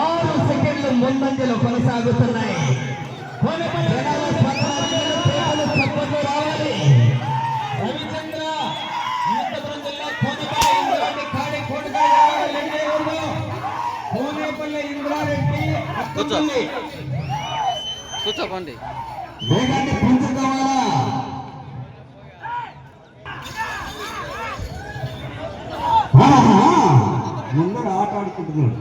ఆరు సెకండ్లు ముందంజలు కొనసాగుతున్నాయి. జనాల స్పందనలు, కేకలు, చప్పట్లు రావాలి రవిచంద్ర అనంతపురం జిల్లా కోనపల్లి ఇంద్రారెడ్డి కాడి కోటకాయ లెంగేవారు కోనేపల్లి ఇంద్రారెడ్డి అక్కపల్లి కూర్చోపండి వేగాన్ని పుంజుకోవాలా ముందర ఆట ఆడుకుంటున్నాడు.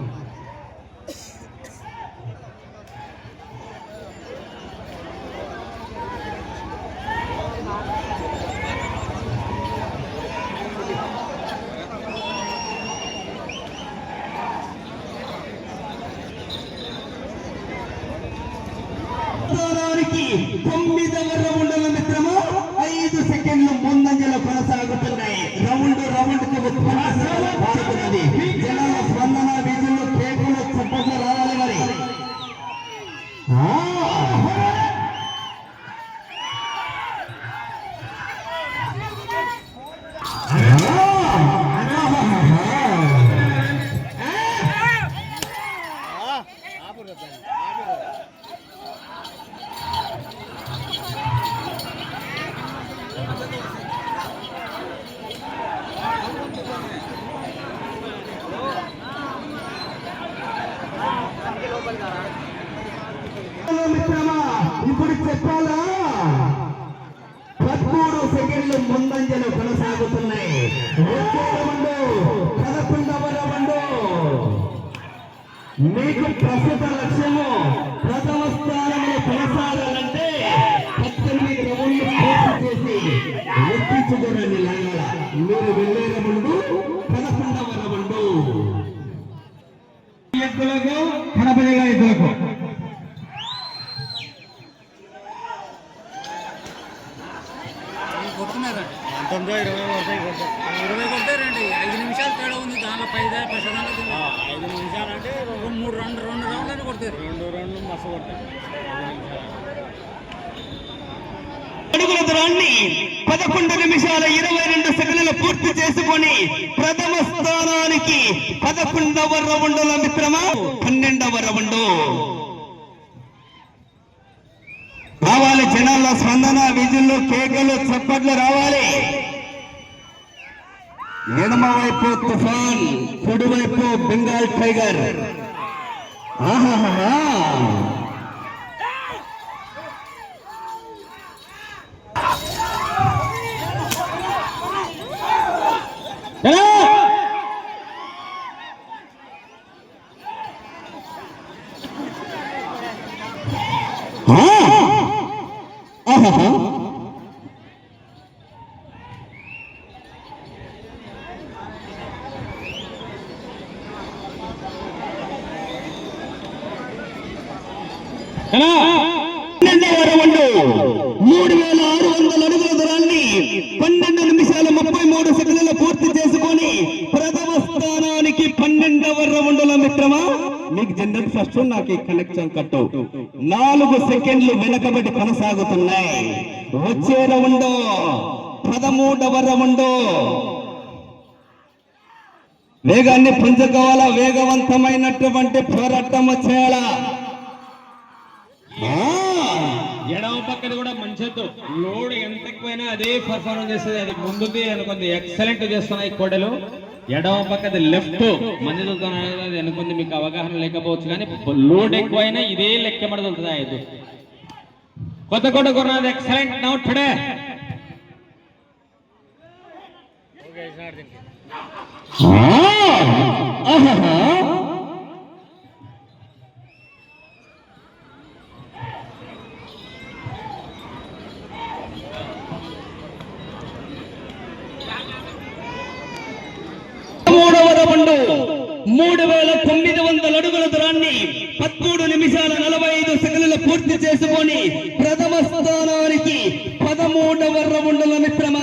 స్థానానికి తొమ్మిదవ రౌండ్ల మిత్రము? ఐదు సెకండ్లు ముందంజలో కొనసాగుతున్నాయి. రౌండ్ పారుతున్నది జనాల స్పందన వీధుల్లో కేకులు చప్పట్లు రావాలి మరి ఆ! మిత్రమా ఇప్పుడు చెప్పాలా? పదమూడు సెకండ్లు ముందంజలు కొనసాగుతున్నాయి. పదకొండవ రౌండు మీకు ప్రస్తుత లక్ష్యము ప్రథమ స్థానంలో కొనసాగాలంటే పద్దెనిమిది రౌండ్లు పూర్తి చేసి ఒప్పించుకోరండి లాగాల. మీరు వెళ్ళే రౌండు పదకొండవ రౌండు ఎద్దులకు పంతొమ్మిది ఇరవై ఐదు నిమిషాలు తేడా ఉంది. దానిలో పైద ప్రశాంతంగా ఐదు నిమిషాలు అంటే ఒక మూడు రెండు రెండు రౌండ్లని కొడతారు. రెండు రెండు మస్తు కొడతారు. అడుగుల దూరాన్ని పదకొండు నిమిషాల ఇరవై రెండు సెకండ్లు పూర్తి చేసుకొని ప్రథమ స్థానానికి పదకొండవ రౌండుల మిత్రమా? పన్నెండవ రౌండు. రావాలి స్పందన విజులు కేకలు చప్పట్లు రావాలి. ఎడమ వైపు తుఫాన్ కుడివైపు బెంగాల్ టైగర్. ఆహాహా ఆ! ఆహాహా. పన్నెండవ రౌండ్ మూడు వేల ఆరు వందల అడుగుల దూరాన్ని పన్నెండు నిమిషాల ముప్పై మూడు సెకండ్ల పూర్తి చేసుకొని ప్రథమ స్థానానికి పన్నెండవ రౌండ్ల మిత్రమా? మీకు జనరల్ ఫస్ట్ నాకు ఈ కనెక్షన్ కట్టు. నాలుగు సెకండ్లు వెనకబడి కొనసాగుతున్నాయి. వచ్చే రౌండ్ పదమూడవ రౌండ్. వేగాన్ని పుంజుకోవాలా? వేగవంతమైనటువంటి పోరాటం చేయాలా ఎడవ ఎడమ పక్కన కూడా మంచిది లోడ్ ఎంత ఎక్కువైనా అదే పర్ఫార్మెన్స్ చేస్తుంది. అది ముందుది అనుకుంది ఎక్సలెంట్ చేస్తున్నాయి కోడలు. ఎడమ పక్కది లెఫ్ట్ మంది చూస్తున్నాయి అది అనుకుంది మీకు అవగాహన లేకపోవచ్చు కానీ లోడ్ ఎక్కువైనా ఇదే లెక్క పడుతుంది ఇది కొత్త కోట కొన్నది ఎక్సలెంట్ నౌ టుడే ఆ! ఆహాహా. మూడవ రౌండ్ మూడు వేల తొమ్మిది వందల అడుగుల దూరాన్ని పదమూడు నిమిషాల నలభై ఐదు సెకండ్లు పూర్తి చేసుకొని ప్రథమ స్థానానికి పదమూడవ రౌండ్ల మిత్రమ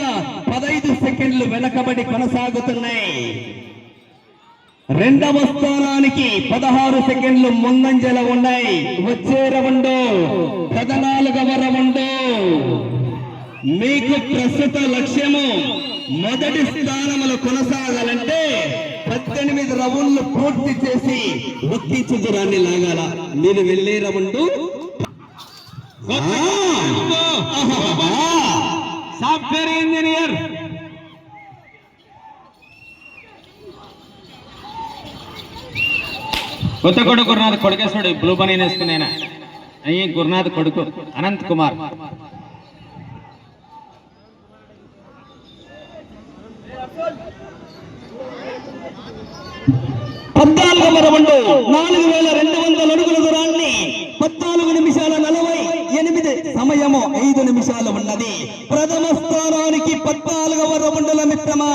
పదైదు సెకండ్లు వెనకబడి కొనసాగుతున్నాయి. రెండవ స్థానానికి పదహారు సెకండ్లు ముందంజల ఉన్నాయి. వచ్చే రౌండ్ పద్నాలుగవ రౌండ్. మీకు ప్రస్తుత లక్ష్యము మొదటి స్థానములు కొనసాగాలంటే ఒక్కించి దూరాన్ని లాగాల. మీరు వెళ్ళే రౌండ్. Software engineer. కొత్త కొడుకు గురునాథ్ కొడుకేశ్వరుడు బ్లూ బనీ వేసుకునేనా అయ్యి గురునాథ్ కొడుకు అనంత్ కుమార్ పద్నాలుగవ రౌండ్ నాలుగు వేల రెండు వందల అడుగుల దూరాన్ని పద్నాలుగు నిమిషాల నలభై ఎనిమిది సమయము ఐదు నిమిషాలు ఉన్నది. ప్రథమ స్థానానికి పద్నాలుగవ రౌండుల మిత్రమా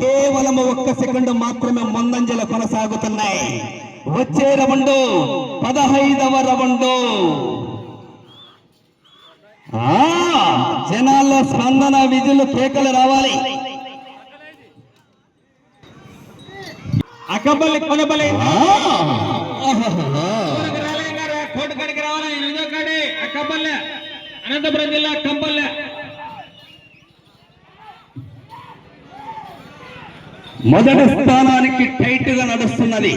కేవలం ఒక్క సెకండ్ మాత్రమే ముందంజల కొనసాగుతున్నాయి. వచ్చే రవండు పదహైదవ రవండు ఆ జనాల్లో స్పందన విధులు కేకలు రావాలి. కోటి కాడికి రావాలి ఎనిమిదో కాడి అక్కబల్లె అనంతపురం జిల్లా కంపల్లె మొదటి స్థానానికి టైట్గా నడుస్తున్నది.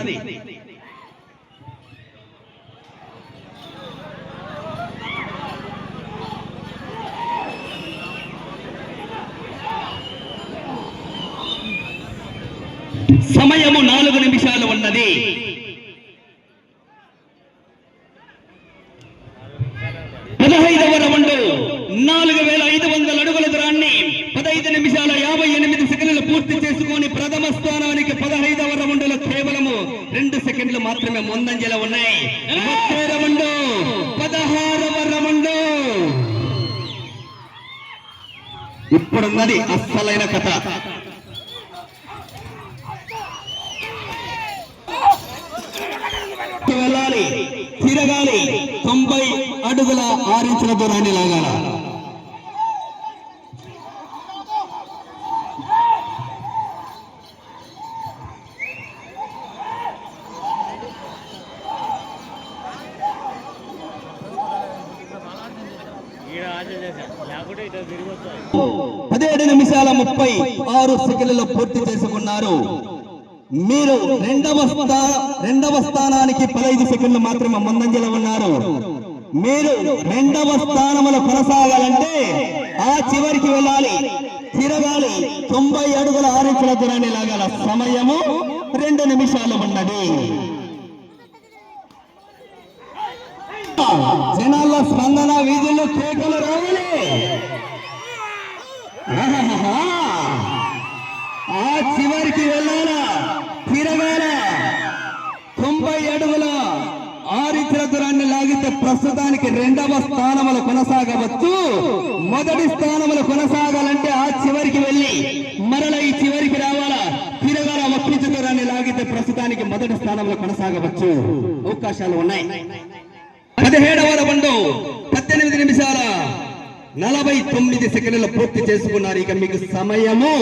సమయము నాలుగు నిమిషాలు ఉన్నది. పదహైదవ రౌండ్ నాలుగు వేల ఐదు వందల అడుగుల దూరాన్ని పదహైదు నిమిషాల యాభై ఎనిమిది సెకండ్లు పూర్తి చేసుకొని ప్రథమ స్థానానికి పదహైదవ రౌండ్లో కేవలము రెండు సెకండ్లు మాత్రమే ముందంజలో ఉన్నాయి. ముప్పై రౌండ్ పదహారవ రౌండ్. ఇప్పుడున్నది అస్సలైన కథ. అడుగుల ఆరించిన దూరాన్ని లాగాల. పదిహేడు నిమిషాల ముప్పై ఆరు సెకండ్లలో పూర్తి చేసుకున్నారు. మీరు రెండవ స్థా రెండవ స్థానానికి పదహైదు సెకండ్లు మాత్రమే ముందంజలో ఉన్నారు. మీరు రెండవ స్థానంలో కొనసాగాలంటే ఆ చివరికి వెళ్ళాలి. తిరగాలి. తొంభై అడుగుల ఆరించుల దూరాన్ని లాగాల సమయము రెండు నిమిషాలు ఉన్నది. జనాల స్పందన వీధుల్లో కేకలు రావాలి. ఆ చివరికి వెళ్ళాలి. ప్రస్తుతానికి రెండవ స్థానములు కొనసాగవచ్చు. మొదటి స్థానములు కొనసాగాలంటే ఆ చివరికి వెళ్ళి మరల ఈ చివరికి రావాలా? తిరగాల? ఒప్పించుతారని లాగితే ప్రస్తుతానికి మొదటి స్థానంలో కొనసాగవచ్చు. అవకాశాలు ఉన్నాయి. పదిహేడవ రౌండ్ పద్దెనిమిది నిమిషాల నలభై తొమ్మిది సెకండ్లు పూర్తి చేసుకున్నారు. ఇక మీకు సమయము.